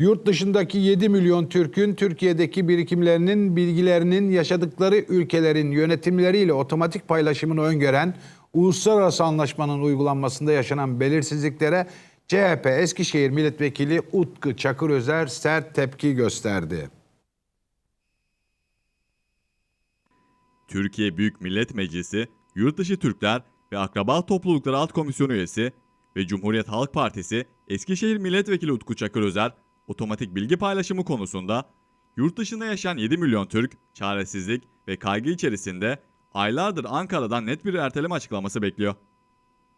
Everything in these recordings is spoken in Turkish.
Yurt dışındaki 7 milyon Türk'ün Türkiye'deki birikimlerinin bilgilerinin yaşadıkları ülkelerin yönetimleriyle otomatik paylaşımını öngören uluslararası anlaşmanın uygulanmasında yaşanan belirsizliklere CHP Eskişehir Milletvekili Utku Çakırözer sert tepki gösterdi. Türkiye Büyük Millet Meclisi, Yurtdışı Türkler ve Akraba Toplulukları Alt Komisyonu üyesi ve Cumhuriyet Halk Partisi Eskişehir Milletvekili Utku Çakırözer, otomatik bilgi paylaşımı konusunda yurt dışında yaşayan 7 milyon Türk çaresizlik ve kaygı içerisinde aylardır Ankara'dan net bir erteleme açıklaması bekliyor.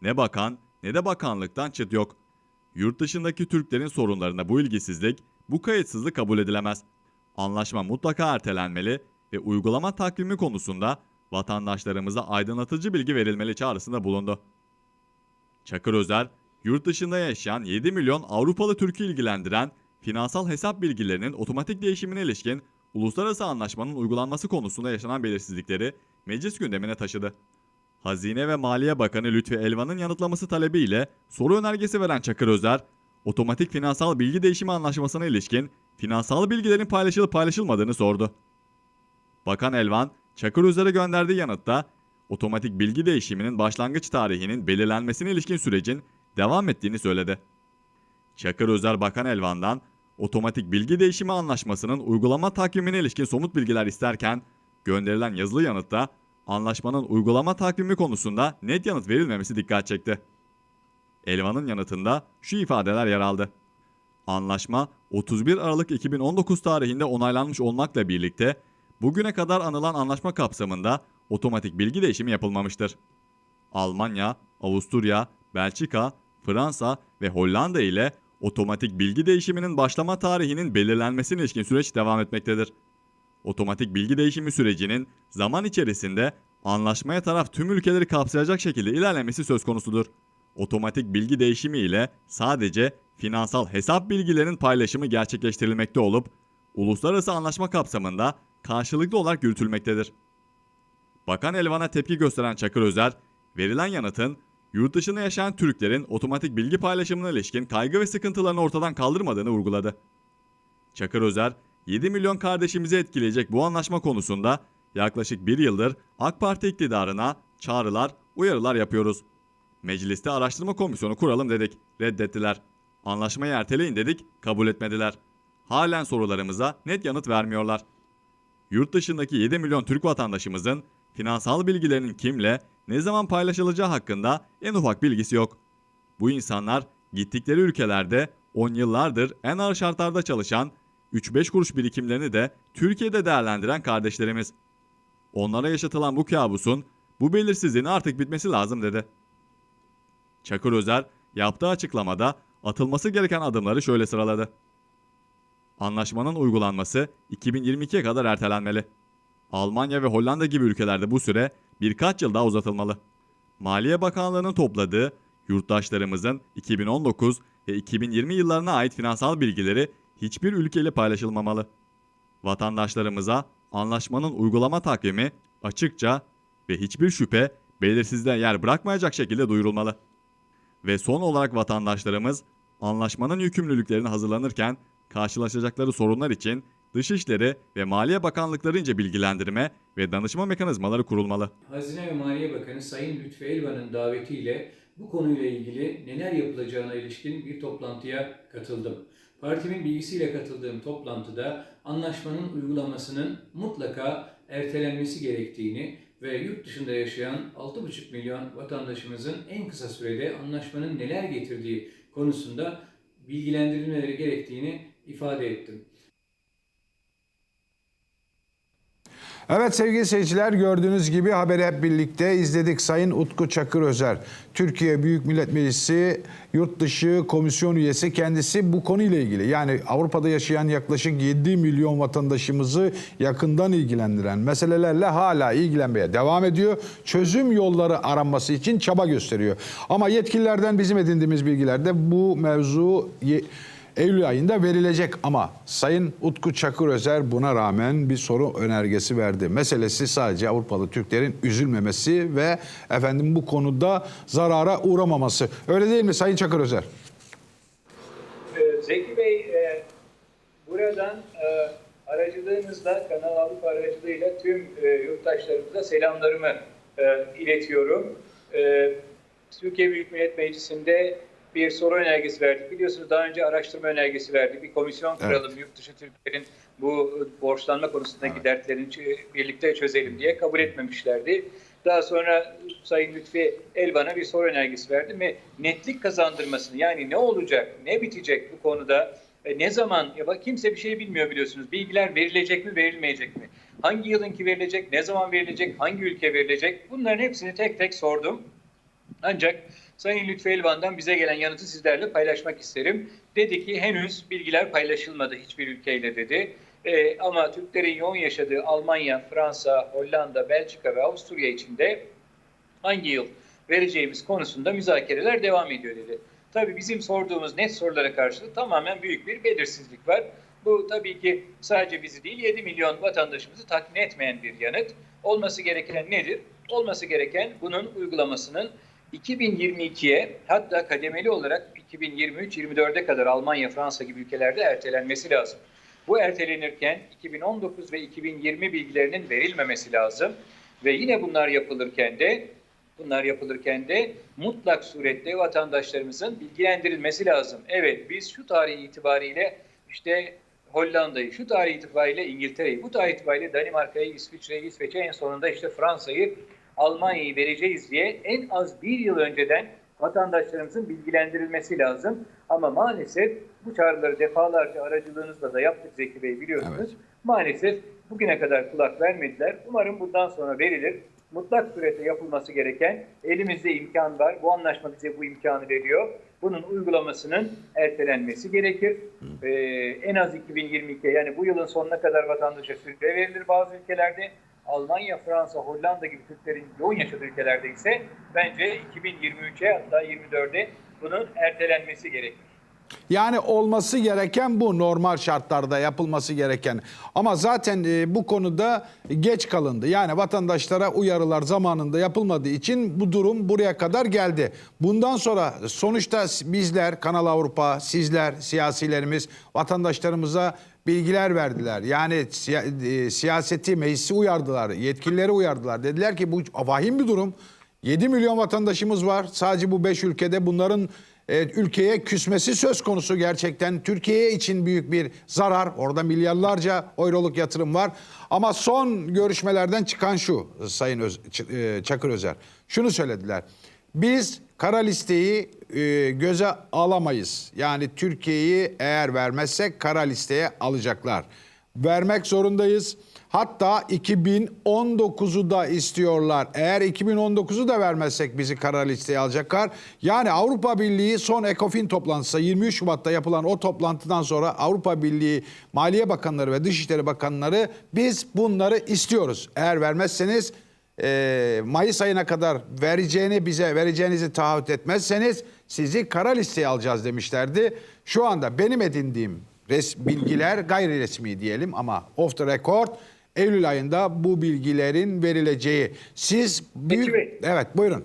Ne bakan ne de bakanlıktan çıt yok. Yurt dışındaki Türklerin sorunlarına bu ilgisizlik, bu kayıtsızlık kabul edilemez. Anlaşma mutlaka ertelenmeli ve uygulama takvimi konusunda vatandaşlarımıza aydınlatıcı bilgi verilmeli çağrısında bulundu. Çakır Özer, yurt dışında yaşayan 7 milyon Avrupalı Türk'ü ilgilendiren finansal hesap bilgilerinin otomatik değişimine ilişkin uluslararası anlaşmanın uygulanması konusunda yaşanan belirsizlikleri meclis gündemine taşıdı. Hazine ve Maliye Bakanı Lütfi Elvan'ın yanıtlaması talebiyle soru önergesi veren Çakır Özer, otomatik finansal bilgi değişimi anlaşmasına ilişkin finansal bilgilerin paylaşılıp paylaşılmadığını sordu. Bakan Elvan, Çakır Özer'e gönderdiği yanıtta otomatik bilgi değişiminin başlangıç tarihinin belirlenmesine ilişkin sürecin devam ettiğini söyledi. Çakır Özer Bakan Elvan'dan otomatik bilgi değişimi anlaşmasının uygulama takvimine ilişkin somut bilgiler isterken gönderilen yazılı yanıtta anlaşmanın uygulama takvimi konusunda net yanıt verilmemesi dikkat çekti. Elvan'ın yanıtında şu ifadeler yer aldı. Anlaşma 31 Aralık 2019 tarihinde onaylanmış olmakla birlikte bugüne kadar anılan anlaşma kapsamında otomatik bilgi değişimi yapılmamıştır. Almanya, Avusturya, Belçika, Fransa ve Hollanda ile otomatik bilgi değişiminin başlama tarihinin belirlenmesine ilişkin süreç devam etmektedir. Otomatik bilgi değişimi sürecinin zaman içerisinde anlaşmaya taraf tüm ülkeleri kapsayacak şekilde ilerlemesi söz konusudur. Otomatik bilgi değişimi ile sadece finansal hesap bilgilerinin paylaşımı gerçekleştirilmekte olup uluslararası anlaşma kapsamında karşılıklı olarak yürütülmektedir. Bakan Elvan'a tepki gösteren Çakır Özer, verilen yanıtın yurt dışında yaşayan Türklerin otomatik bilgi paylaşımına ilişkin kaygı ve sıkıntılarını ortadan kaldırmadığını vurguladı. Çakır Özer, 7 milyon kardeşimizi etkileyecek bu anlaşma konusunda yaklaşık bir yıldır AK Parti iktidarına çağrılar, uyarılar yapıyoruz. Mecliste araştırma komisyonu kuralım dedik, reddettiler. Anlaşmayı erteleyin dedik, kabul etmediler. Halen sorularımıza net yanıt vermiyorlar. Yurt dışındaki 7 milyon Türk vatandaşımızın finansal bilgilerinin kimle, ne zaman paylaşılacağı hakkında en ufak bilgisi yok. Bu insanlar gittikleri ülkelerde 10 yıllardır en ağır şartlarda çalışan, 3-5 kuruş birikimlerini de Türkiye'de değerlendiren kardeşlerimiz. Onlara yaşatılan bu kabusun, bu belirsizliğin artık bitmesi lazım dedi. Çakır Özer yaptığı açıklamada atılması gereken adımları şöyle sıraladı. Anlaşmanın uygulanması 2022'ye kadar ertelenmeli. Almanya ve Hollanda gibi ülkelerde bu süre birkaç yıl daha uzatılmalı. Maliye Bakanlığı'nın topladığı yurttaşlarımızın 2019 ve 2020 yıllarına ait finansal bilgileri hiçbir ülkeyle paylaşılmamalı. Vatandaşlarımıza anlaşmanın uygulama takvimi açıkça ve hiçbir şüphe belirsizliğe yer bırakmayacak şekilde duyurulmalı. Ve son olarak vatandaşlarımız anlaşmanın yükümlülüklerini hazırlanırken karşılaşacakları sorunlar için Dışişleri ve Maliye Bakanlıklarınca bilgilendirme ve danışma mekanizmaları kurulmalı. Hazine ve Maliye Bakanı Sayın Lütfi Elvan'ın davetiyle bu konuyla ilgili neler yapılacağına ilişkin bir toplantıya katıldım. Partimin bilgisiyle katıldığım toplantıda anlaşmanın uygulamasının mutlaka ertelenmesi gerektiğini ve yurt dışında yaşayan 6,5 milyon vatandaşımızın en kısa sürede anlaşmanın neler getirdiği konusunda bilgilendirilmeleri gerektiğini ifade ettim. Evet sevgili seyirciler gördüğünüz gibi haberi hep birlikte izledik. Sayın Utku Çakır Özer, Türkiye Büyük Millet Meclisi Yurt Dışı Komisyon üyesi kendisi bu konuyla ilgili. Yani Avrupa'da yaşayan yaklaşık 7 milyon vatandaşımızı yakından ilgilendiren meselelerle hala ilgilenmeye devam ediyor. Çözüm yolları aranması için çaba gösteriyor. Ama yetkililerden bizim edindiğimiz bilgilerde bu mevzu... Eylül ayında verilecek ama Sayın Utku Çakır Özer buna rağmen bir soru önergesi verdi. Meselesi sadece Avrupalı Türklerin üzülmemesi ve efendim bu konuda zarara uğramaması. Öyle değil mi Sayın Çakır Özer? Ee, Zeki Bey, e, Buradan e, aracılığınızla, Kanal Avrupa aracılığıyla tüm e, yurttaşlarımıza selamlarımı e, iletiyorum. E, Türkiye Büyük Millet Meclisi'nde bir soru önergesi verdik. Biliyorsunuz daha önce araştırma önergesi verdik. Bir komisyon kuralım, yurt dışı Türklerin bu borçlanma konusundaki dertlerini ç- birlikte çözelim diye kabul etmemişlerdi. Daha sonra Sayın Lütfi Elvan'a bir soru önergesi verdim ve netlik kazandırmasını yani ne olacak, ne bitecek bu konuda e, ne zaman ya kimse bir şey bilmiyor biliyorsunuz. Bilgiler verilecek mi, verilmeyecek mi? Hangi yılınki verilecek, ne zaman verilecek, hangi ülke verilecek? Bunların hepsini tek tek sordum. Ancak Sayın Lütfü Elvan'dan bize gelen yanıtı sizlerle paylaşmak isterim. Dedi ki henüz bilgiler paylaşılmadı hiçbir ülkeyle dedi. Ee, ama Türklerin yoğun yaşadığı Almanya, Fransa, Hollanda, Belçika ve Avusturya için de hangi yıl vereceğimiz konusunda müzakereler devam ediyor dedi. Tabii bizim sorduğumuz net sorulara karşılık tamamen büyük bir belirsizlik var. Bu tabii ki sadece bizi değil 7 milyon vatandaşımızı tatmin etmeyen bir yanıt. Olması gereken nedir? Olması gereken bunun uygulamasının 2022'ye hatta kademeli olarak 2023-24'e kadar Almanya, Fransa gibi ülkelerde ertelenmesi lazım. Bu ertelenirken 2019 ve 2020 bilgilerinin verilmemesi lazım ve yine bunlar yapılırken de bunlar yapılırken de mutlak surette vatandaşlarımızın bilgilendirilmesi lazım. Evet biz şu tarih itibariyle işte Hollanda'yı, şu tarih itibariyle İngiltere'yi, bu tarih itibariyle Danimarka'yı, İsviçre'yi, İsveç'e en sonunda işte Fransa'yı, Almanya'yı vereceğiz diye en az bir yıl önceden vatandaşlarımızın bilgilendirilmesi lazım. Ama maalesef bu çağrıları defalarca aracılığınızla da yaptık Zeki Bey biliyorsunuz. Evet. Maalesef bugüne kadar kulak vermediler. Umarım bundan sonra verilir. Mutlak surette yapılması gereken elimizde imkan var. Bu anlaşma bize bu imkanı veriyor. Bunun uygulamasının ertelenmesi gerekir. Ee, en az 2022 yani bu yılın sonuna kadar vatandaşa süre verilir bazı ülkelerde. Almanya, Fransa, Hollanda gibi Türklerin yoğun yaşadığı ülkelerde ise bence 2023'e hatta 24'e bunun ertelenmesi gerekir. Yani olması gereken bu normal şartlarda yapılması gereken. Ama zaten e, bu konuda geç kalındı. Yani vatandaşlara uyarılar zamanında yapılmadığı için bu durum buraya kadar geldi. Bundan sonra sonuçta bizler Kanal Avrupa, sizler, siyasilerimiz vatandaşlarımıza bilgiler verdiler. Yani e, siyaseti, meclisi uyardılar, yetkilileri uyardılar. Dediler ki bu vahim bir durum. 7 milyon vatandaşımız var. Sadece bu 5 ülkede bunların e, ülkeye küsmesi söz konusu gerçekten. Türkiye için büyük bir zarar. Orada milyarlarca euroluk yatırım var. Ama son görüşmelerden çıkan şu Sayın Öz- e, Çakır Özer. Şunu söylediler. Biz kara listeyi e, göze alamayız. Yani Türkiye'yi eğer vermezsek kara listeye alacaklar. Vermek zorundayız. Hatta 2019'u da istiyorlar. Eğer 2019'u da vermezsek bizi kara listeye alacaklar. Yani Avrupa Birliği son ECOFIN toplantısı 23 Şubat'ta yapılan o toplantıdan sonra Avrupa Birliği Maliye Bakanları ve Dışişleri Bakanları biz bunları istiyoruz. Eğer vermezseniz e, Mayıs ayına kadar vereceğini bize vereceğinizi taahhüt etmezseniz sizi kara listeye alacağız demişlerdi. Şu anda benim edindiğim res, bilgiler gayri resmi diyelim ama off the record Eylül ayında bu bilgilerin verileceği. Siz büyük... Evet buyurun.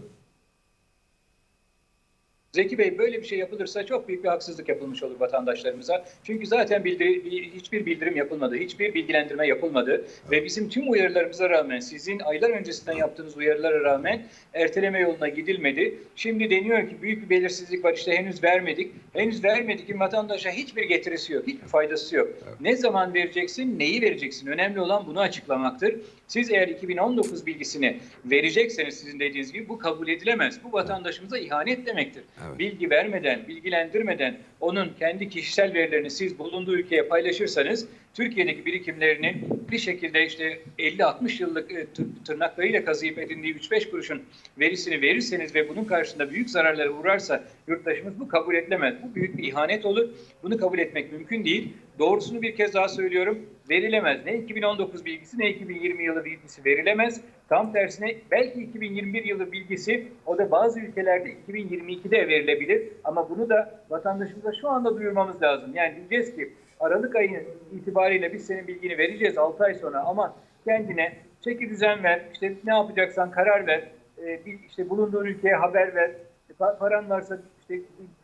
Zeki Bey böyle bir şey yapılırsa çok büyük bir haksızlık yapılmış olur vatandaşlarımıza. Çünkü zaten bildiri, bir- hiçbir bildirim yapılmadı, hiçbir bilgilendirme yapılmadı. Ve bizim tüm uyarılarımıza rağmen, sizin aylar öncesinden yaptığınız uyarılara rağmen erteleme yoluna gidilmedi. Şimdi deniyor ki büyük bir belirsizlik var işte henüz vermedik. Henüz vermedik ki vatandaşa hiçbir getirisi yok, hiçbir faydası yok. Ne zaman vereceksin, neyi vereceksin? Önemli olan bunu açıklamaktır. Siz eğer 2019 bilgisini verecekseniz sizin dediğiniz gibi bu kabul edilemez. Bu vatandaşımıza ihanet demektir. Bilgi vermeden, bilgilendirmeden onun kendi kişisel verilerini siz bulunduğu ülkeye paylaşırsanız Türkiye'deki birikimlerinin bir şekilde işte 50-60 yıllık e, tır- tırnaklarıyla kazıyıp edindiği 3-5 kuruşun verisini verirseniz ve bunun karşında büyük zararlara uğrarsa yurttaşımız bu kabul edilemez. Bu büyük bir ihanet olur. Bunu kabul etmek mümkün değil. Doğrusunu bir kez daha söylüyorum. Verilemez. Ne 2019 bilgisi ne 2020 yılı bilgisi verilemez. Tam tersine belki 2021 yılı bilgisi o da bazı ülkelerde 2022'de verilebilir. Ama bunu da vatandaşımıza şu anda duyurmamız lazım. Yani diyeceğiz ki Aralık ayı itibariyle biz senin bilgini vereceğiz 6 ay sonra ama kendine çeki düzen ver, işte ne yapacaksan karar ver, e, bir işte bulunduğun ülkeye haber ver, Pa- paran varsa işte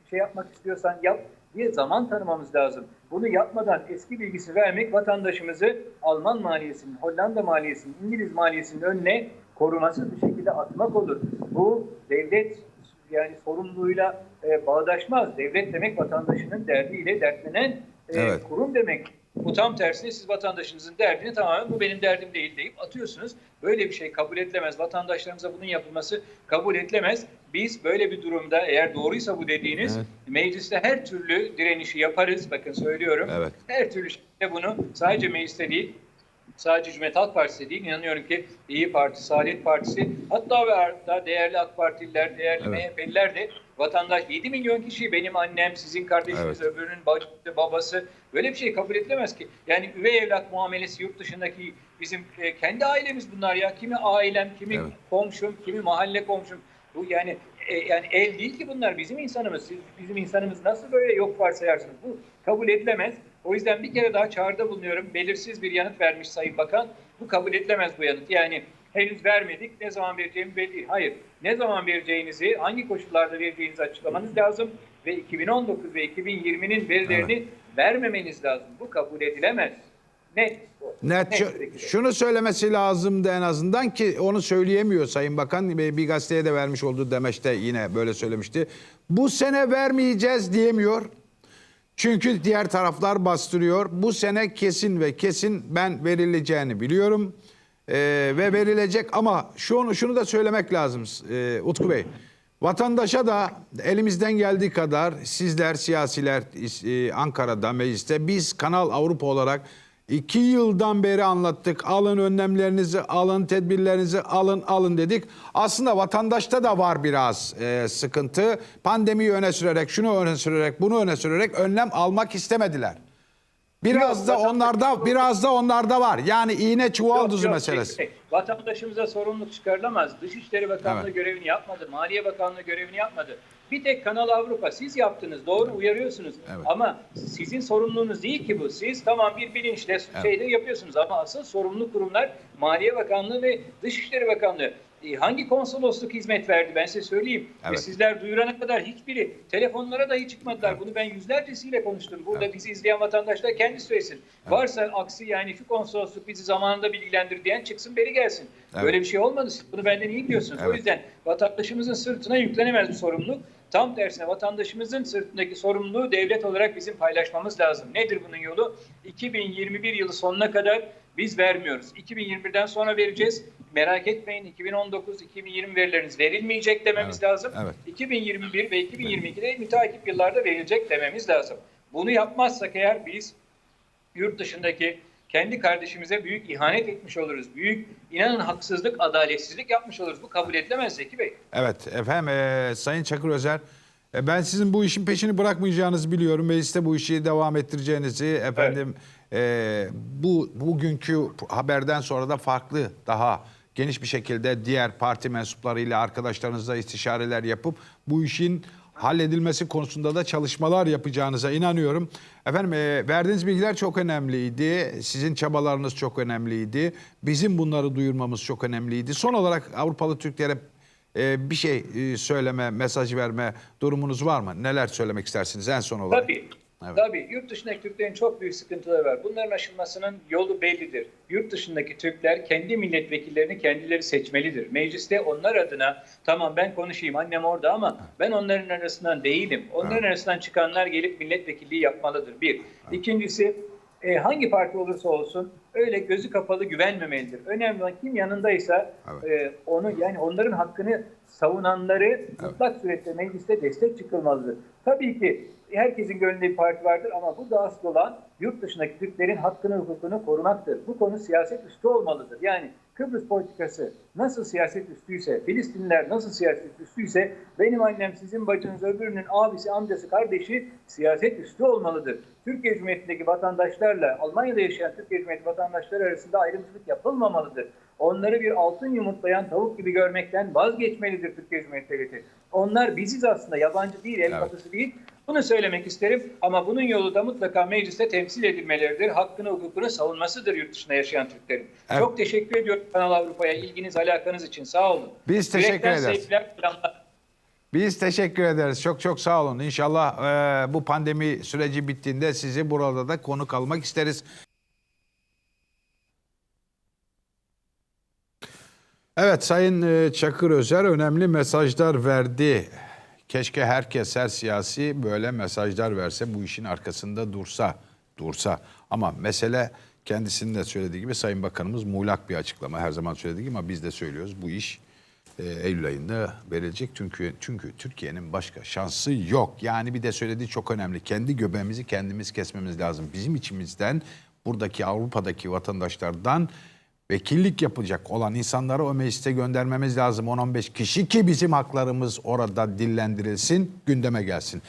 şey yapmak istiyorsan yap. diye zaman tanımamız lazım. Bunu yapmadan eski bilgisi vermek vatandaşımızı Alman maliyesinin, Hollanda maliyesinin, İngiliz maliyesinin önüne korumasız bir şekilde atmak olur. Bu devlet yani sorumluluğuyla e, bağdaşmaz. Devlet demek vatandaşının derdiyle dertlenen Evet. kurum demek. Bu tam tersine siz vatandaşınızın derdini tamamen bu benim derdim değil deyip atıyorsunuz. Böyle bir şey kabul edilemez. Vatandaşlarımıza bunun yapılması kabul edilemez. Biz böyle bir durumda eğer doğruysa bu dediğiniz Evet. mecliste her türlü direnişi yaparız. Bakın söylüyorum. Evet. Her türlü şekilde bunu sadece mecliste değil sadece Cumhuriyet Halk Partisi değil, inanıyorum ki İyi Parti, Saadet Partisi, hatta ve hatta değerli AK Partililer, değerli Evet. MHP'liler de vatandaş 7 milyon kişi benim annem, sizin kardeşiniz, öbürünün bacısı, babası böyle bir şey kabul edilemez ki. Yani üvey evlat muamelesi yurt dışındaki bizim e, kendi ailemiz bunlar ya. Kimi ailem, kimi Evet. komşum, kimi mahalle komşum. Bu yani e, yani el değil ki bunlar bizim insanımız. Siz bizim insanımız nasıl böyle yok varsayarsınız? Bu kabul edilemez. O yüzden bir kere daha çağrıda bulunuyorum. Belirsiz bir yanıt vermiş Sayın Bakan. Bu kabul edilemez bu yanıt. Yani henüz vermedik. Ne zaman vereceğimi belli değil. Hayır. Ne zaman vereceğinizi, hangi koşullarda vereceğinizi açıklamanız lazım. Ve 2019 ve 2020'nin verilerini vermemeniz lazım. Bu kabul edilemez. Net. Net şu- şekilde. şunu söylemesi lazımdı en azından ki onu söyleyemiyor Sayın Bakan. Bir gazeteye de vermiş olduğu demeçte yine böyle söylemişti. Bu sene vermeyeceğiz diyemiyor. Çünkü diğer taraflar bastırıyor. Bu sene kesin ve kesin ben verileceğini biliyorum. Ee, ve verilecek ama şunu şunu da söylemek lazım ee, Utku Bey. Vatandaşa da elimizden geldiği kadar sizler siyasiler e, Ankara'da mecliste biz Kanal Avrupa olarak iki yıldan beri anlattık. Alın önlemlerinizi, alın tedbirlerinizi, alın alın dedik. Aslında vatandaşta da var biraz e, sıkıntı. Pandemiyi öne sürerek, şunu öne sürerek, bunu öne sürerek önlem almak istemediler. Biraz da onlarda biraz da onlarda var. Yani iğne çuval Yok, duzu yok, meselesi. şey, Vatandaşımıza sorumluluk çıkarılamaz. Dışişleri Bakanlığı Evet. görevini yapmadı. Maliye Bakanlığı görevini yapmadı. Bir tek Kanal Avrupa siz yaptınız. Doğru uyarıyorsunuz. Evet. Ama sizin sorumluluğunuz değil ki bu. Siz tamam bir bilinçle şeyde yapıyorsunuz ama asıl sorumlu kurumlar Maliye Bakanlığı ve Dışişleri Bakanlığı. E, Hangi konsolosluk hizmet verdi ben size söyleyeyim. Evet. Ve sizler duyurana kadar hiçbiri telefonlara dahi çıkmadılar. Bunu ben yüzlercesiyle konuştum. Burada bizi izleyen vatandaşlar kendi söylesin. Varsa aksi yani şu konsolosluk bizi zamanında bilgilendir diyen çıksın beri gelsin. Evet. Böyle bir şey olmadı. Siz bunu benden iyi biliyorsunuz. O Evet. yüzden vatandaşımızın sırtına yüklenemez bu sorumluluk. Tam tersine vatandaşımızın sırtındaki sorumluluğu devlet olarak bizim paylaşmamız lazım. Nedir bunun yolu? 2021 yılı sonuna kadar biz vermiyoruz. 2021'den sonra vereceğiz. Merak etmeyin 2019-2020 verileriniz verilmeyecek dememiz Evet, lazım. evet. 2021 ve 2022'de müteakip yıllarda verilecek dememiz lazım. Bunu yapmazsak eğer biz yurt dışındaki kendi kardeşimize büyük ihanet etmiş oluruz. Büyük inanın haksızlık, adaletsizlik yapmış oluruz. Bu kabul edilemez Zeki Bey. Evet efendim e, Sayın Çakır Özer e, ben sizin bu işin peşini bırakmayacağınızı biliyorum. Mecliste bu işi devam ettireceğinizi efendim e, bu bugünkü haberden sonra da farklı daha geniş bir şekilde diğer parti mensuplarıyla arkadaşlarınızla istişareler yapıp bu işin halledilmesi konusunda da çalışmalar yapacağınıza inanıyorum. Efendim e, verdiğiniz bilgiler çok önemliydi. Sizin çabalarınız çok önemliydi. Bizim bunları duyurmamız çok önemliydi. Son olarak Avrupalı Türklere e, bir şey e, söyleme, mesaj verme durumunuz var mı? Neler söylemek istersiniz en son olarak? Tabii. Evet. Tabii. Yurt dışındaki Türklerin çok büyük sıkıntıları var. Bunların aşılmasının yolu bellidir. Yurt dışındaki Türkler kendi milletvekillerini kendileri seçmelidir. Mecliste onlar adına tamam ben konuşayım annem orada ama ben onların arasından değilim. Onların arasından çıkanlar gelip milletvekilliği yapmalıdır. Bir. İkincisi e, hangi parti olursa olsun öyle gözü kapalı güvenmemelidir. Önemli olan kim yanındaysa Evet. e, onu yani onların hakkını savunanları mutlak surette mecliste destek çıkılmalıdır. Tabii ki herkesin gönlünde bir parti vardır ama bu da asıl olan yurt dışındaki Türklerin hakkını hukukunu korumaktır. Bu konu siyaset üstü olmalıdır. Yani Kıbrıs politikası nasıl siyaset üstüyse, Filistinliler nasıl siyaset üstüyse benim annem, sizin bacınız, öbürünün abisi, amcası, kardeşi siyaset üstü olmalıdır. Türkiye Cumhuriyeti'ndeki vatandaşlarla Almanya'da yaşayan Türkiye Cumhuriyeti vatandaşları arasında ayrımcılık yapılmamalıdır. Onları bir altın yumurtlayan tavuk gibi görmekten vazgeçmelidir Türkiye Cumhuriyeti Devleti. Onlar biziz aslında, yabancı değil, el Evet. değil. Bunu söylemek isterim ama bunun yolu da mutlaka mecliste temsil edilmeleridir. Hakkını, hukukunu savunmasıdır yurt dışında yaşayan Türklerin. Evet. Çok teşekkür ediyorum Kanal Avrupa'ya ilginiz, alakanız için. Sağ olun. Biz teşekkür ederiz. sevgiler. Biz teşekkür ederiz. Çok çok sağ olun. İnşallah e, bu pandemi süreci bittiğinde sizi burada da konuk almak isteriz. Evet Sayın e, Çakır Özer önemli mesajlar verdi. Keşke herkes her siyasi böyle mesajlar verse bu işin arkasında dursa dursa. Ama mesele kendisinin de söylediği gibi Sayın Bakanımız muğlak bir açıklama her zaman söylediği gibi ama biz de söylüyoruz bu iş e, Eylül ayında verilecek çünkü çünkü Türkiye'nin başka şansı yok. Yani bir de söylediği çok önemli. Kendi göbeğimizi kendimiz kesmemiz lazım. Bizim içimizden buradaki Avrupa'daki vatandaşlardan vekillik yapacak olan insanları o meclise göndermemiz lazım. 10-15 kişi ki bizim haklarımız orada dillendirilsin, gündeme gelsin.